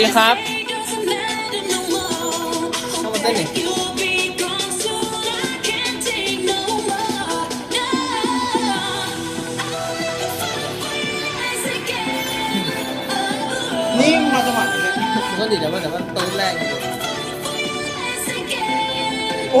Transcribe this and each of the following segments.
ดีครับเข้ามาเต้นหน่อยนี่มาจังหวะนี้เนี่ยมันก็ดีแต่ว่าแต่ว่าต้นแรกอยู่โอ้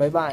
บ๊ายบาย